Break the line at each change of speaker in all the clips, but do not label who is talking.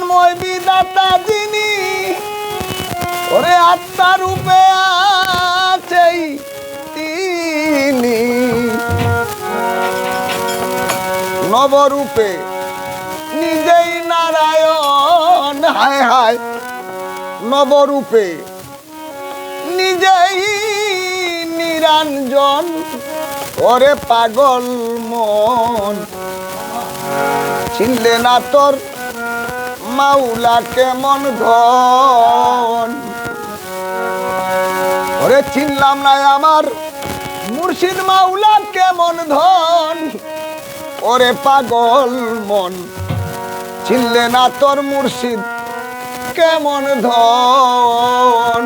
বিজ্ঞানময় বিদাতা যিনি, ওরে আত্মা রূপে আছেই তিনি। নবরূপে নিজেই নারায়ণ, হায় হায়। নবরূপে নিজেই নিরঞ্জন, ওরে পাগল মন। চিনলে না তোর মাওলা কেমন ধন ওরে চিনলাম না আমার মুর্শিদ মাউলা কেমন ধন? ওরে পাগল মন, চিনলে না তোর মুর্শিদ কেমন ধন?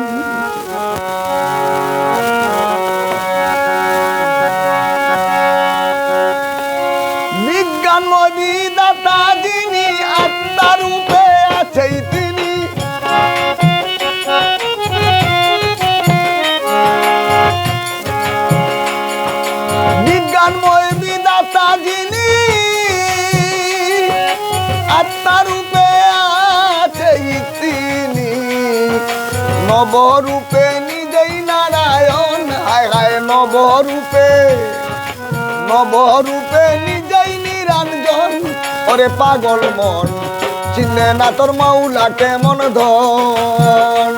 নবরূপে নিজেই নারায়ণ, হায় হায় নবরূপে। নবরূপে নিজেই নিরঞ্জন, ওরে পাগল মন, চিনলে না তোর মাওলা কেমন ধন।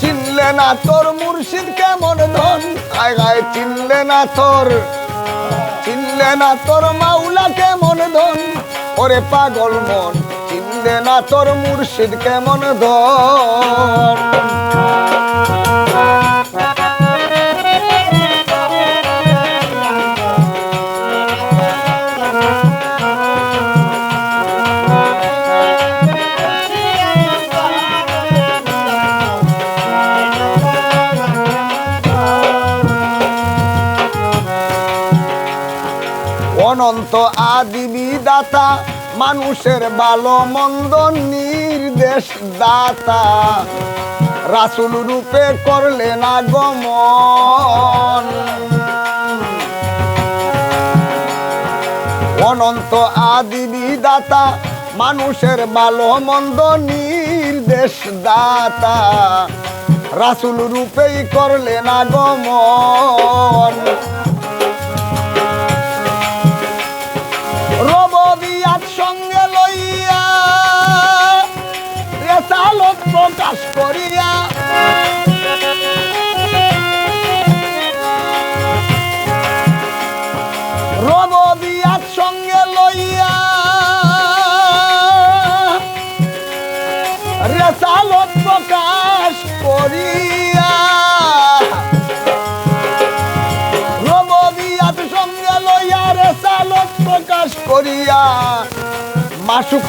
চিনলে না তোর মুর্শিদ কেমন ধন আয় গায় চিনলে না তোর, চিনলে না তোর মাওলা কেমন ধন। ওরে পাগল মন চিনলে না তোর মুর্শিদ কেমন ধন অনন্ত আদি বিদাতা মানুষের ভালো মন্দ নির্দেশ দাতা। রাসুল রূপে করলেন আগমন অনন্ত আদি বিদাতা মানুষের ভালো মন্দ নির্দেশ দাতা। রাসুল রূপেই করলেন আগমন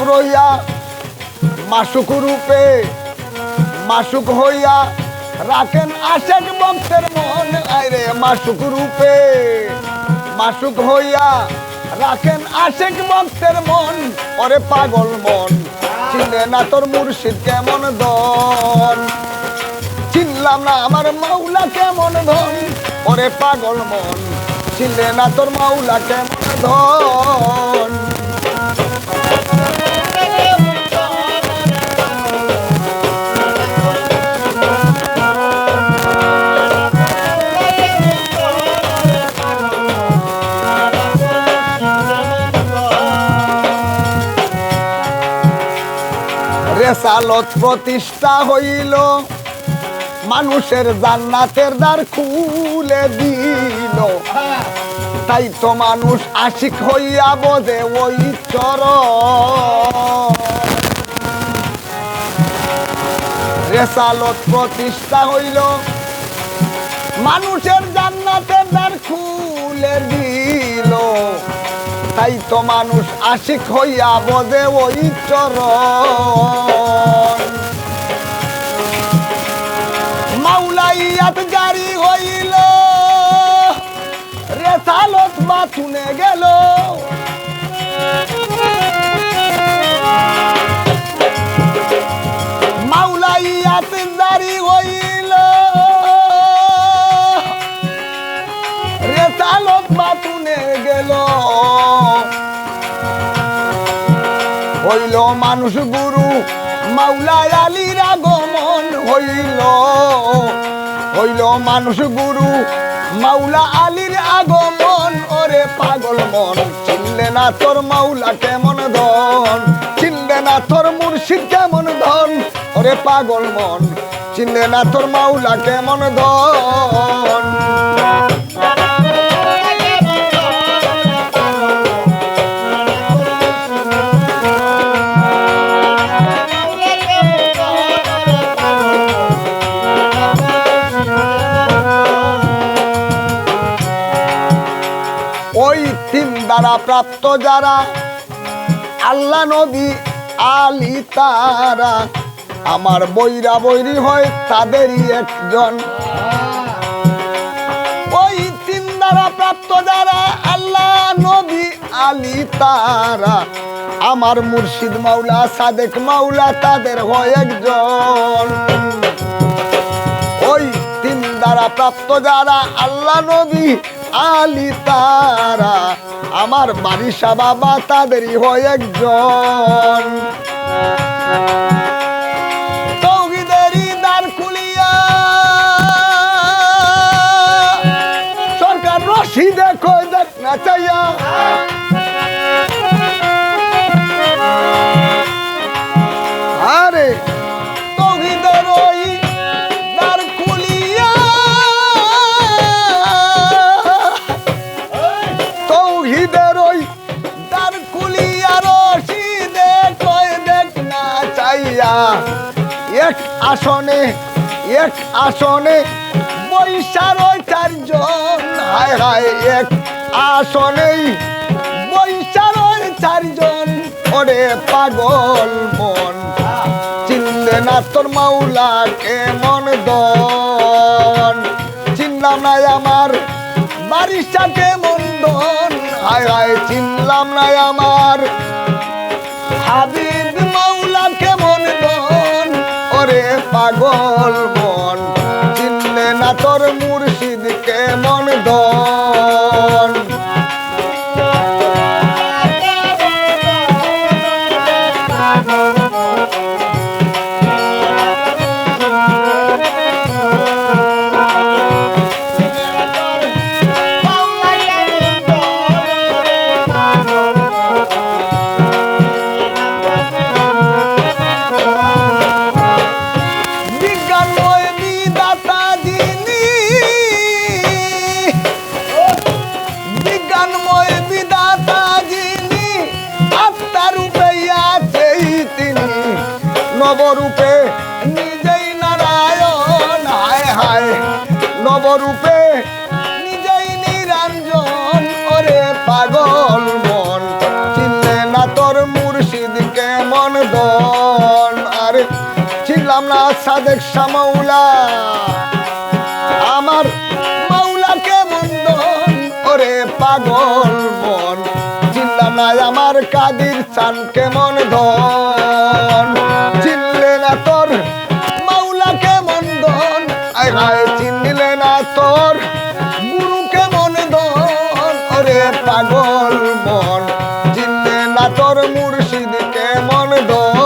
রইয়া মাসুক রূপে, মাসুক হইয়া রাখেন আশেক ভক্তের মন আইরে মাসুক রূপে, মাসুক হইয়া রাখেন আশেক ভক্তের মন। ওরে পাগল মন চিনে না তোর মুর্শিদ কেমন দন চিনলাম না আমার মাওলা কেমন ধন? ওরে পাগল মন, চিনলে না তোর মাওলা কেমন ধন? রেসালত প্রতিষ্ঠা হইল। মানুষের জান্নাতের দ্বার খুলে দিল। তাই তো মানুষ আশিক হইয়া বোধে ওই চর রেসালত প্রতিষ্ঠা হইল। মানুষের জান্নাতের দ্বার খুলে দিল। তাই তো মানুষ আশিক হইয়া বোধে ওই মাউলাইয়াত জারি হইল রেসালত রেসালত বাথুনে গেল। মানুষ গুরু মাওলা আলীর আগমন হইল হইল মানুষ গুরু। মাওলা আলীর আগমন, ওরে পাগল মন। চিনলে না তোর মাওলা কেমন ধন? চিনলে না তোর মুর্শিদ কেমন ধন? ওরে পাগল মন, চিনলে না তোর মাওলা কেমন ধন? ওই দ্বারা প্রাপ্ত যারা আল্লাহ নবী, আলী তারা, আমার বৈরা বৈরি হয় তাদেরই একজন। ওই তিন দ্বারা প্রাপ্ত যারা আল্লাহ নবী, আলী তারা, আমার মুর্শিদ মাওলা, সাদেক মাওলা তাদের হয় একজন। ওই তিন দ্বারা প্রাপ্ত যারা আল্লাহ নবী আলী তারা আমার বারিশা বাবা তাদেরই হয় একজন। সরকার রশিদে কই দেখ না চাইয়া। চাইয়া এক আসনে এক আসনে বৈশার চারজন। হায় হায়, এক আসনেই বৈশার চারজন। ওরে পাগল মন, চিনলে না তোর মাওলা কেমন দন? চিনলাম না আমার বারিশা কেমন দন। হায় হায়, চিনলাম না আমার হাবিব ওরে পাগল মন। চিনলে না তোর মুর্শিদ নবরূপে, নিজেই নারায়ণ, হায় হায়। নবরূপে, নিজেই নিরঞ্জন, ওরে পাগল মন। চিনলে না তোর মুর্শিদ কেমন দন আরে চিনলাম না সাদেক সামাউলা আমার মাওলা কেমন দন ওরে পাগল মন। চিনলাম না আমার কাদির চান কেমন ধন? তোর মুর্শিদ কেমন দন